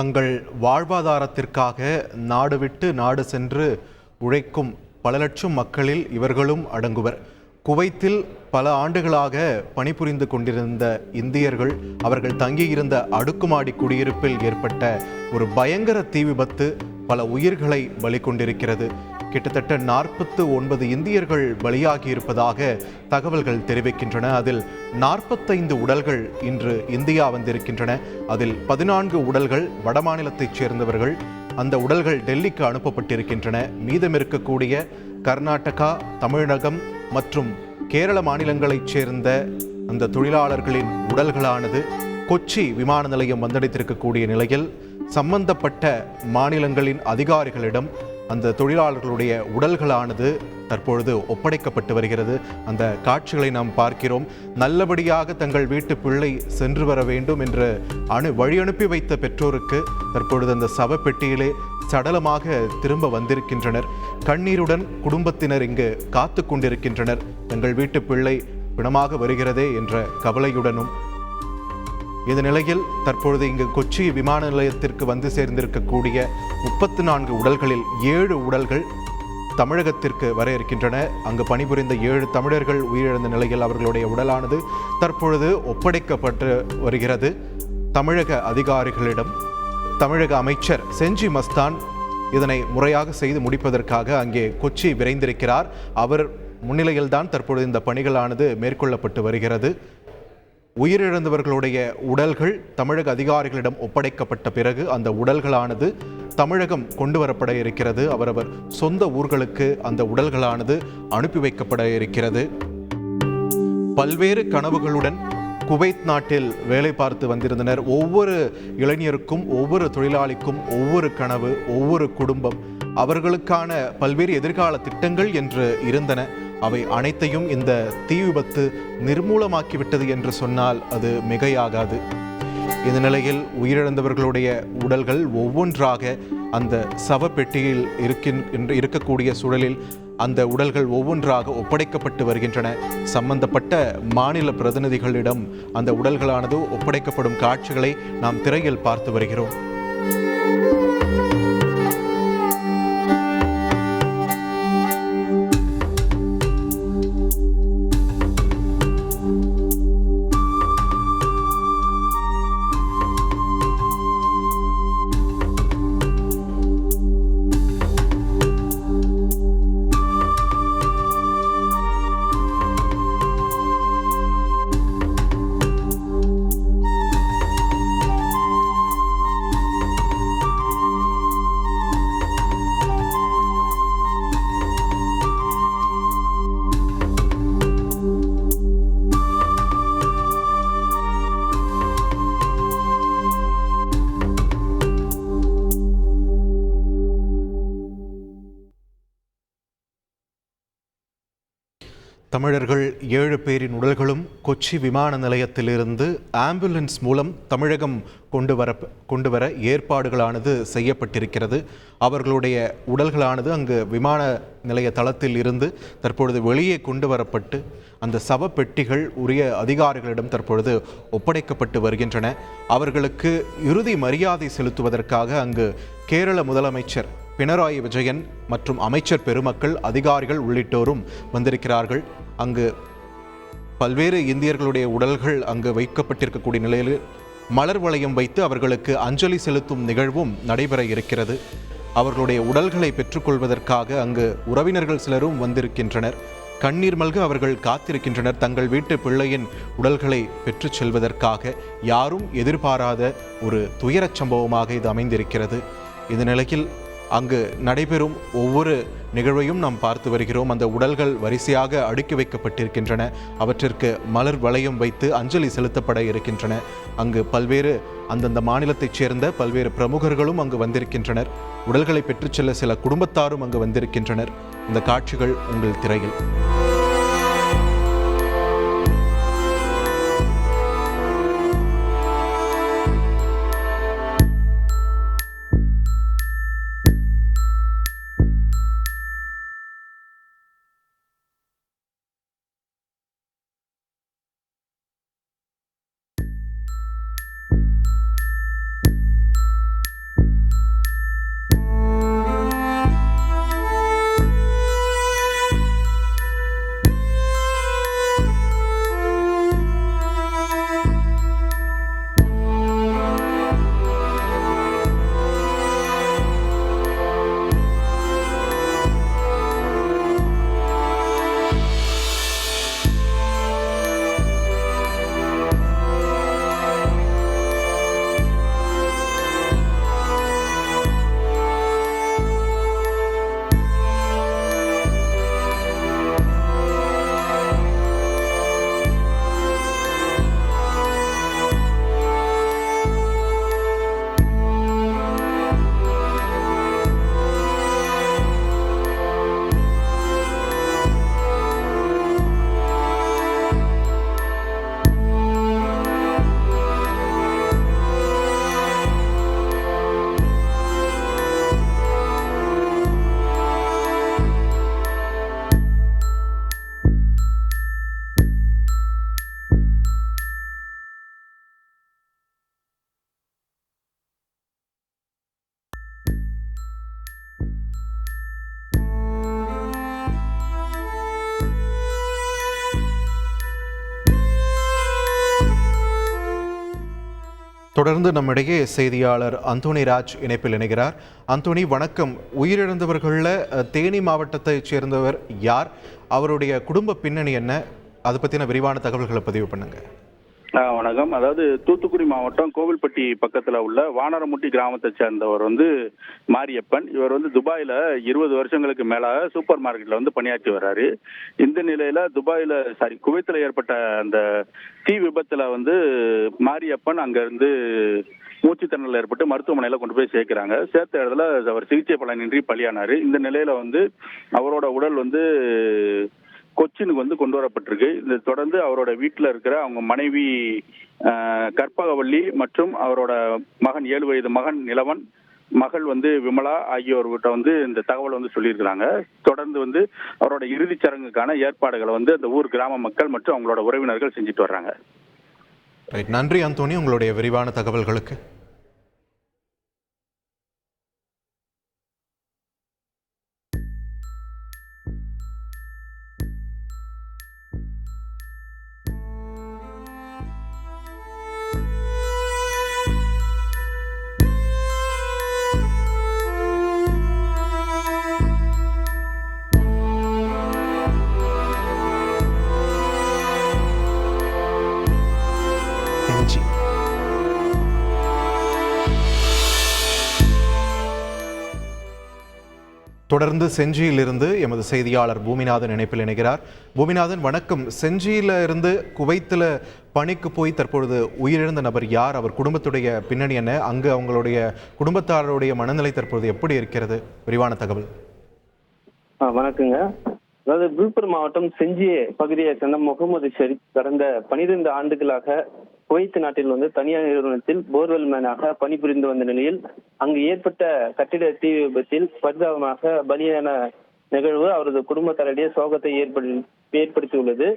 தங்கள் வாழ்வாதாரத்திற்காக நாடு விட்டு நாடு சென்று உழைக்கும் பல லட்சம் மக்களில் இவர்களும் அடங்குவர். குவைத்தில் பல ஆண்டுகளாக பணிபுரிந்து கொண்டிருந்த இந்தியர்கள் அவர்கள் தங்கியிருந்த அடுக்குமாடி குடியிருப்பில் ஏற்பட்ட ஒரு பயங்கர தீ விபத்து பல உயிர்களை பலி கொண்டிருக்கிறது கிட்டத்தட்ட நாற்பத்து ஒன்பது இந்தியர்கள் பலியாகியிருப்பதாக தகவல்கள் தெரிவிக்கின்றன. அதில் நாற்பத்தைந்து உடல்கள் இன்று இந்தியா வந்திருக்கின்றன. அதில் பதினான்கு உடல்கள் வடமாநிலத்தைச் சேர்ந்தவர்கள். அந்த உடல்கள் டெல்லிக்கு அனுப்பப்பட்டிருக்கின்றன. மீதம் இருக்கக்கூடிய கர்நாடகா தமிழகம் மற்றும் கேரள மாநிலங்களைச் சேர்ந்த அந்த தொழிலாளர்களின் உடல்களானது கொச்சி விமான நிலையம் வந்தடைத்திருக்கக்கூடிய நிலையில் சம்பந்தப்பட்ட மாநிலங்களின் அதிகாரிகளிடம் அந்த தொழிலாளர்களுடைய உடல்களானது தற்பொழுது ஒப்படைக்கப்பட்டு வருகிறது. அந்த காட்சிகளை நாம் பார்க்கிறோம். நல்லபடியாக தங்கள் வீட்டு பிள்ளை சென்று வர வேண்டும் என்று அணு வழி அனுப்பி வைத்த பெற்றோருக்கு தற்பொழுது அந்த சவப்பெட்டியிலே சடலமாக திரும்ப வந்திருக்கின்றனர். கண்ணீருடன் குடும்பத்தினர் இங்கு காத்து கொண்டிருக்கின்றனர். தங்கள் வீட்டு பிள்ளை பிணமாக வருகிறதே என்ற கவலையுடனும் இந்த நிலையில் தற்பொழுது இங்கு கொச்சி விமான நிலையத்திற்கு வந்து சேர்ந்திருக்கக்கூடிய முப்பத்து நான்கு உடல்களில் ஏழு உடல்கள் தமிழகத்திற்கு வர இருக்கின்றன அங்கு பணிபுரிந்த ஏழு தமிழர்கள் உயிரிழந்த நிலையில் அவர்களுடைய உடலானது தற்பொழுது ஒப்படைக்கப்பட்டு வருகிறது. தமிழக அதிகாரிகளிடம் தமிழக அமைச்சர் செஞ்சி மஸ்தான் இதனை முறையாக செய்து முடிப்பதற்காக அங்கே கொச்சி விரைந்திருக்கிறார். அவர் முன்னிலையில்தான் தற்பொழுது இந்த பணிகளானது மேற்கொள்ளப்பட்டு வருகிறது. உயிரிழந்தவர்களுடைய உடல்கள் தமிழக அதிகாரிகளிடம் ஒப்படைக்கப்பட்ட பிறகு அந்த உடல்களானது தமிழகம் கொண்டு வரப்பட இருக்கிறது. அவரவர் சொந்த ஊர்களுக்கு அந்த உடல்களானது அனுப்பி வைக்கப்பட இருக்கிறது. பல்வேறு கனவுகளுடன் குவைத் நாட்டில் வேலை பார்த்து வந்திருந்தனர். ஒவ்வொரு இளைஞருக்கும் ஒவ்வொரு தொழிலாளிக்கும் ஒவ்வொரு கனவு ஒவ்வொரு குடும்பம் அவர்களுக்கான பல்வேறு எதிர்கால திட்டங்கள் என்று இருந்தன. அவை அனைத்தையும் இந்த தீ விபத்து நிர்மூலமாக்கிவிட்டது என்று சொன்னால் அது மிகையாகாது. இந்த நிலையில் உயிரிழந்தவர்களுடைய உடல்கள் ஒவ்வொன்றாக அந்த சவப்பெட்டியில் இருக்கின் இருக்கக்கூடிய சூழலில் அந்த உடல்கள் ஒவ்வொன்றாக ஒப்படைக்கப்பட்டு வருகின்றன. சம்பந்தப்பட்ட மாநில பிரதிநிதிகளிடம் அந்த உடல்களானது ஒப்படைக்கப்படும் காட்சிகளை நாம் திரையில் பார்த்து வருகிறோம். தமிழர்கள் ஏழு பேரின் உடல்களும் கொச்சி விமான நிலையத்திலிருந்து ஆம்புலன்ஸ் மூலம் தமிழகம் கொண்டு வர கொண்டு வர ஏற்பாடுகளானது செய்யப்பட்டிருக்கிறது. அவர்களுடைய உடல்களானது அங்கு விமான நிலைய தளத்தில் இருந்து தற்பொழுது வெளியே கொண்டு வரப்பட்டு அந்த சவப்பெட்டிகள் உரிய அதிகாரிகளிடம் தற்பொழுது ஒப்படைக்கப்பட்டு வருகின்றன. அவர்களுக்கு இறுதி மரியாதை செலுத்துவதற்காக அங்கு கேரள முதலமைச்சர் பினராயி விஜயன் மற்றும் அமைச்சர் பெருமக்கள் அதிகாரிகள் உள்ளிட்டோரும் வந்திருக்கிறார்கள். அங்கு பல்வேறு இந்தியர்களுடைய உடல்கள் அங்கு வைக்கப்பட்டிருக்கக்கூடிய நிலையில் மலர் வளையம் வைத்து அவர்களுக்கு அஞ்சலி செலுத்தும் நிகழ்வும் நடைபெற இருக்கிறது. அவர்களுடைய உடல்களை பெற்றுக்கொள்வதற்காக அங்கு உறவினர்கள் சிலரும் வந்திருக்கின்றனர். கண்ணீர் மல்க அவர்கள் காத்திருக்கின்றனர். தங்கள் வீட்டு பிள்ளையின் உடல்களை பெற்றுச் செல்வதற்காக யாரும் எதிர்பாராத ஒரு துயரச் சம்பவமாக இது அமைந்திருக்கிறது. இந்த நிலையில் அங்கு நடைபெறும் ஒவ்வொரு நிகழ்வையும் நாம் பார்த்து வருகிறோம். அந்த உடல்கள் வரிசையாக அடுக்கி வைக்கப்பட்டிருக்கின்றன. அவற்றிற்கு மலர் வளையம் வைத்து அஞ்சலி செலுத்தப்பட இருக்கின்றன. அங்கு பல்வேறு அந்தந்த மாநிலத்தைச் சேர்ந்த பல்வேறு பிரமுகர்களும் அங்கு வந்திருக்கின்றனர். உடல்களை பெற்றுச் செல்ல சில குடும்பத்தாரும் அங்கு வந்திருக்கின்றனர். இந்த காட்சிகள் உங்கள் திரையில். தொடர்ந்து நம்மிடையே செய்தியாளர் அந்தோணி ராஜ் இணைப்பில் இணைகிறார். அந்தோணி வணக்கம். உயிரிழந்தவர்களில் தேனி மாவட்டத்தைச் சேர்ந்தவர் யார்? அவருடைய குடும்ப பின்னணி என்ன? அதை பற்றின விரிவான தகவல்களை பதிவு பண்ணுங்க. வணக்கம். அதாவது தூத்துக்குடி மாவட்டம் கோவில்பட்டி பக்கத்துல உள்ள வானரமுட்டி கிராமத்தை சேர்ந்தவர் வந்து மாரியப்பன். இவர் வந்து துபாயில இருபது வருஷங்களுக்கு மேலாக சூப்பர் மார்க்கெட்ல வந்து பணியாற்றி வர்றாரு. இந்த நிலையில துபாயில சாரி குவைத்துல ஏற்பட்ட அந்த தீ விபத்துல வந்து மாரியப்பன் அங்க இருந்து மூச்சுத்திணறல் ஏற்பட்டு மருத்துவமனையில் கொண்டு போய் சேர்க்கிறாங்க. சேர்த்த இடத்துல அவர் சிகிச்சை பலனின்றி பலியானாரு. இந்த நிலையில வந்து அவரோட உடல் வந்து கொச்சினுக்கு வந்து கொண்டு வரப்பட்டிருக்கு. இது தொடர்ந்து அவரோட வீட்டில் இருக்கிற அவங்க மனைவி கற்பகவள்ளி மற்றும் அவரோட மகன் ஏழு வயது மகன் நிலவன் மகள் வந்து விமலா ஆகியோர்கிட்ட வந்து இந்த தகவல் வந்து சொல்லியிருக்கிறாங்க. தொடர்ந்து வந்து அவரோட இறுதிச் சடங்குக்கான ஏற்பாடுகளை வந்து அந்த ஊர் கிராம மக்கள் மற்றும் அவங்களோட உறவினர்கள் செஞ்சுட்டு வர்றாங்க. நன்றி அந்தோனி உங்களுடைய விரிவான தகவல்களுக்கு. தொடர்ந்து செஞ்சியிலிருந்து எமது செய்தியாளர் பூமிநாதன் இணைப்பில் இணைகிறார். பூமிநாதன் வணக்கம். செஞ்சியில இருந்து குவைத்தில் பணிக்கு போய் தற்பொழுது உயிரிழந்த நபர் யார்? அவர் குடும்பத்துடைய பின்னணி என்ன? அங்கு அவங்களுடைய குடும்பத்தாருடைய மனநிலை தற்பொழுது எப்படி இருக்கிறது? விரிவான தகவல். ஆ, வணக்கங்க. அதாவது விழுப்புரம் மாவட்டம் செஞ்சி பகுதியை சேர்ந்த முகமது ஷெரீப் கடந்த பனிரெண்டு ஆண்டுகளாக குவைத் நாட்டில் வந்து தனியார் நிறுவனத்தில் போர்வெல் மேனாக பணிபுரிந்து வந்த நிலையில் அங்கு ஏற்பட்ட கட்டிட தீ விபத்தில் பரிதாபமாக பலியான நிகழ்வு அவரது குடும்பத்தாரிடையே சோகத்தை ஏற்படு ஏற்படுத்தியுள்ளது.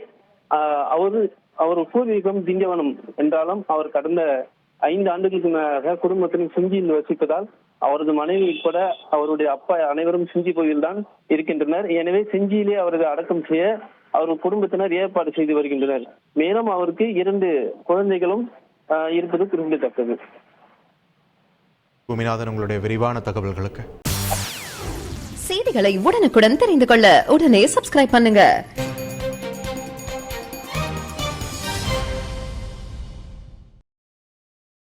ஆஹ் அவரு அவர் பூர்வீகம் திண்டிவனம் என்றாலும் அவர் கடந்த ஐந்து ஆண்டுகளுக்கு மேலாக குடும்பத்துடன் சிஞ்சியில் வசிப்பதால் அவரது மனைவி உட்பட அவருடைய அப்பா அனைவரும் சிஞ்சி பகுதியில் தான் இருக்கின்றனர். எனவே செஞ்சியிலே அவரது அடக்கம் செய்ய அவர் குடும்பத்தினர் ஏற்பாடு செய்து வருகின்றனர். மேலும் அவருக்கு இரண்டு குழந்தைகளும் ஆஹ், இருப்பது குறிப்பிடத்தக்கது. பூமிநாதன் உங்களுடைய விரிவான தகவல்களுக்கு. செய்திகளை உடனுக்குடன் தெரிந்து கொள்ள உடனே சப்ஸ்கிரைப் பண்ணுங்க.